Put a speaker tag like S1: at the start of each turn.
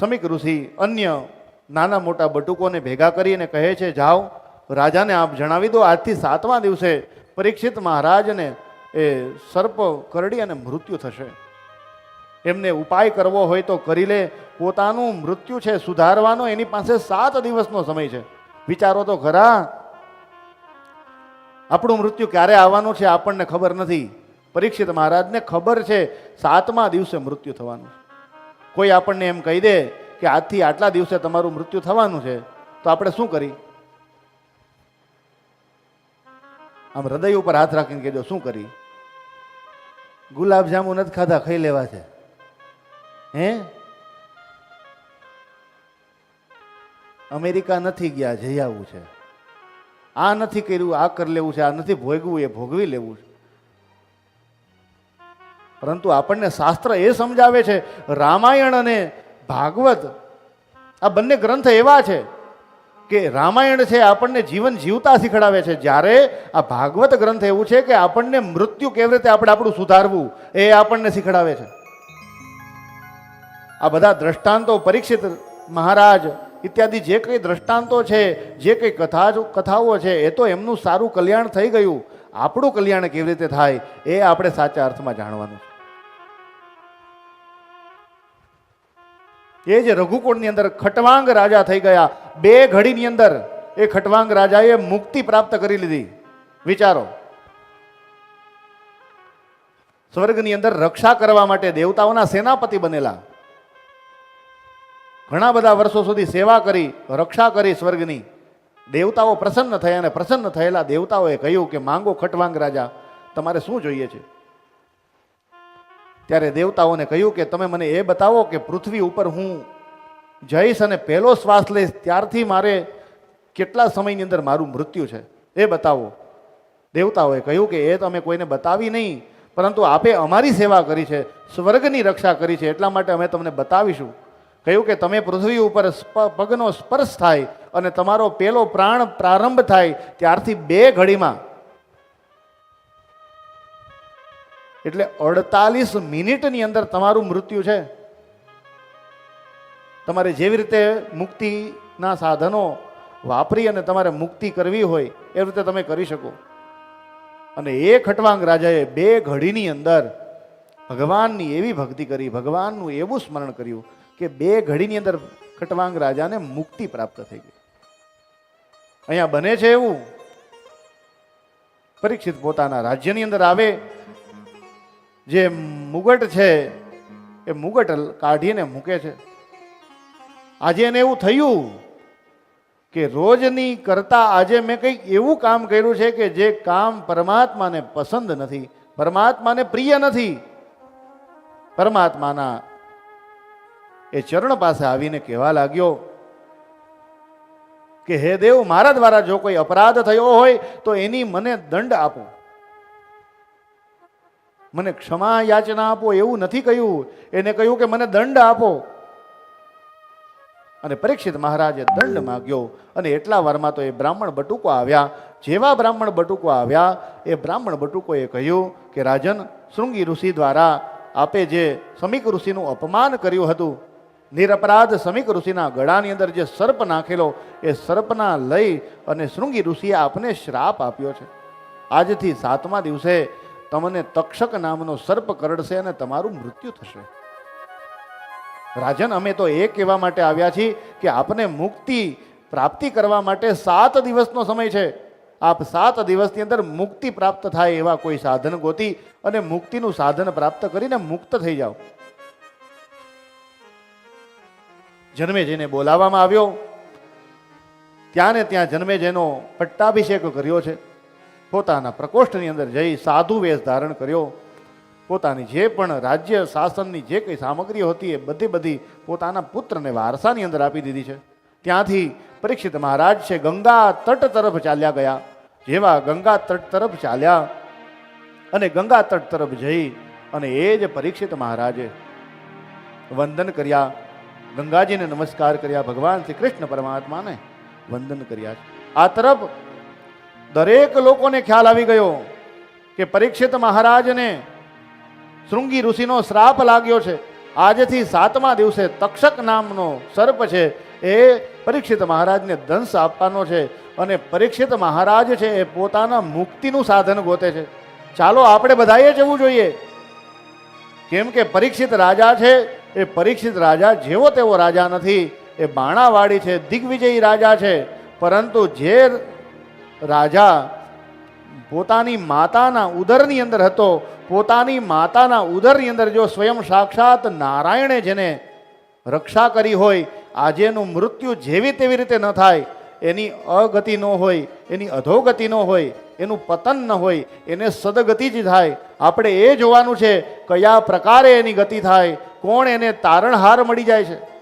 S1: સમીક ઋષિ અન્ય નાના મોટા બટુકોને ભેગા કરીને કહે છે, જાઓ, રાજાને આપ જણાવી દો, આજથી સાતમા દિવસે પરીક્ષિત મહારાજને એ સર્પ, કરડી અને મૃત્યુ થશે. એમને ઉપાય કરવો હોય તો કરી લે. પોતાનું મૃત્યુ છે, સુધારવાનો એની પાસે સાત દિવસનો સમય છે. વિચારો તો ખરા. આપણું મૃત્યુ ક્યારે આવવાનું છે આપણને ખબર નથી. પરીક્ષિત મહારાજને ખબર છે, સાતમા દિવસે મૃત્યુ થવાનું છે. કોઈ આપણને એમ કહી દે કે આજથી આટલા દિવસે તમારું મૃત્યુ થવાનું છે, તો આપણે શું કરી? આમ હૃદય ઉપર હાથ રાખીને કહેજો, શું કરી? ગુલાબજાંબુ નથી ખાધા, ખાઈ લેવા છે. હે? અમેરિકા નથી ગયા, જઈ આવવું છે. આ નથી કર્યું, આ કરી લેવું છે, આ નથી ભોગવું, એ ભોગવી લેવું છે. પરંતુ આપણને શાસ્ત્ર એ સમજાવે છે, રામાયણ અને ભાગવત, આ બંને ગ્રંથ એવા છે કે રામાયણ છે આપણને જીવન જીવતા શીખડાવે છે. જ્યારે આ ભાગવત ગ્રંથ એવું છે કે આપણને મૃત્યુ કેવી રીતે આપણે આપણું સુધારવું, એ આપણને શીખડાવે છે. આ બધા દ્રષ્ટાંતો પરીક્ષિત, મહારાજ, ઇત્યાદિ જે કંઈ દ્રષ્ટાંતો છે, જે કંઈ કથા કથાઓ છે, એ તો એમનું સારું કલ્યાણ થઈ ગયું. આપણું કલ્યાણ કેવી રીતે થાય, એ આપણે સાચા અર્થમાં જાણવાનું છે. એ જે રઘુકુળની અંદર ખટવાંગ રાજા થઈ ગયા. બે ઘડીની અંદર એ ખટવાંગ રાજાએ મુક્તિ પ્રાપ્ત કરી લીધી. વિચારો. સ્વર્ગની અંદર રક્ષા કરવા માટે દેવતાઓના સેનાપતિ બનેલા. ઘણા બધા વર્ષો સુધી સેવા કરી, રક્ષા કરી સ્વર્ગની. દેવતાઓ પ્રસન્ન થયા અને પ્રસન્ન થયેલા દેવતાઓએ કહ્યું કે, માંગો ખટવાંગ રાજા, તમારે શું જોઈએ છે? ત્યારે દેવતાઓને કહ્યું કે તમે મને એ બતાવો કે પૃથ્વી ઉપર હું જઈશ અને પહેલો શ્વાસ લઈશ, ત્યારથી મારે કેટલા સમયની અંદર મારું મૃત્યુ છે? એ બતાવો. દેવતાઓએ કહ્યું કે એ તમે કોઈને બતાવી નહીં, પરંતુ આપે અમારી સેવા કરી છે, સ્વર્ગની રક્ષા કરી છે, એટલા માટે અમે તમને બતાવીશું. કહ્યું કે તમે પૃથ્વી ઉપર પગનો સ્પર્શ થાય અને તમારો પહેલો પ્રાણ પ્રારંભ થાય, ત્યારથી બે ઘડીમાં એટલે અડતાલીસ મિનિટની અંદર તમારું મૃત્યુ છે. તમારે જેવી રીતે મુક્તિના સાધનો વાપરી અને તમારે મુક્તિ કરવી હોય એ રીતે તમે કરી શકો. અને એ ખટવાંગ રાજાએ બે ઘડીની અંદર ભગવાનની એવી ભક્તિ કરી, ભગવાનનું એવું સ્મરણ કર્યું કે બે ઘડીની અંદર ખટવાંગ રાજાને મુક્તિ પ્રાપ્ત થઈ ગઈ. અહીંયા બને છે એવું. પરીક્ષિત પોતાના રાજ્યની અંદર આવે જે મુગટ છે, એ મુગટ કાઢીને મૂકે છે. આજે એને એવું થયું કે રોજની કરતા આજે મેં કંઈક એવું કામ કર્યું છે કે જે કામ પરમાત્માને પસંદ નથી, પરમાત્માને પ્રિય નથી. પરમાત્માના એ ચરણ પાસે આવીને કહેવા લાગ્યો કે, હે દેવ, મારા દ્વારા જો કોઈ અપરાધ થયો હોય તો એની મને દંડ આપો. મને ક્ષમા યાચના આપો એવું નથી કહ્યું. એને કહ્યું કે મને દંડ આપો. અને પરીક્ષિત મહારાજે દંડ માગ્યો અને એટલા વારમાં તો એ બ્રાહ્મણ બટુકો આવ્યા. જેવા બ્રાહ્મણ બટુકો આવ્યા, એ બ્રાહ્મણ બટુકોએ કહ્યું કે, રાજન, શૃંગી ઋષિ દ્વારા આપે જે સમીક ઋષિનું અપમાન કર્યું હતું, નિરપરાધ સમીક ઋષિના ગળાની અંદર જે સર્પ નાખેલો, એ સર્પના લઈ અને શૃંગી ઋષિએ આપને શ્રાપ આપ્યો છે. આજથી સાતમા દિવસે તમને તક્ષક નામનો સર્પ કરડશે અને તમારું મૃત્યુ થશે. રાજન, અમે તો એ કહેવા માટે આવ્યા છીએ કે આપને મુક્તિ પ્રાપ્તિ કરવા માટે સાત દિવસનો સમય છે. આપ સાત દિવસની અંદર મુક્તિ પ્રાપ્ત થાય એવા કોઈ સાધન ગોતી અને મુક્તિનું સાધન પ્રાપ્ત કરીને મુક્ત થઈ જાઓ. જન્મેજયને બોલાવવામાં આવ્યો. ત્યાં ને ત્યાં જન્મેજયનો પટ્ટાભિષેક કર્યો છે. પોતાના પ્રકોષ્ઠની અંદર જઈ સાધુ વેશ ધારણ કર્યો. પોતાની જે પણ રાજ્ય શાસનની જે કંઈ સામગ્રીઓ હતી એ બધી બધી પોતાના પુત્રને વારસાની અંદર આપી દીધી છે. ત્યાંથી પરીક્ષિત મહારાજ છે ગંગા તટ તરફ ચાલ્યા ગયા. જેવા ગંગા તટ તરફ ચાલ્યા અને ગંગા તટ તરફ જઈ અને એ જ પરીક્ષિત મહારાજે વંદન કર્યા. ગંગાજીને નમસ્કાર કર્યા. ભગવાન શ્રી કૃષ્ણ પરમાત્માને વંદન કર્યા આ તરફ દરેક લોકોને ખ્યાલ આવી ગયો કે પરીક્ષિત મહારાજને શૃંગી ઋષિનો શ્રાપ લાગ્યો છે. આજથી સાતમા દિવસે તક્ષક નામનો સર્પ છે એ પરીક્ષિત મહારાજને દંશ આપવાનો છે અને પરીક્ષિત મહારાજ છે એ પોતાના મુક્તિનું સાધન ગોતે છે. ચાલો આપણે બધાએ જવું જોઈએ. કેમ કે પરીક્ષિત રાજા છે, એ પરીક્ષિત રાજા જેવો તેવો રાજા નથી. એ બાણાવાડી છે, દિગ્વિજયી રાજા છે. પરંતુ જે રાજા પોતાની માતાના ઉદરની અંદર હતો. પોતાની માતાના ઉદરની અંદર જો સ્વયં સાક્ષાત નારાયણે જેને રક્ષા કરી હોય, આજેનું મૃત્યુ જેવી તેવી રીતે ન થાય, એની અગતિ ન હોય, એની અધોગતિ ન હોય, એનું પતન ન હોય, એને સદગતિ જ થાય. આપણે એ જોવાનું છે કયા પ્રકારે એની ગતિ થાય, કોણ એને તારણહાર મળી જાય છે?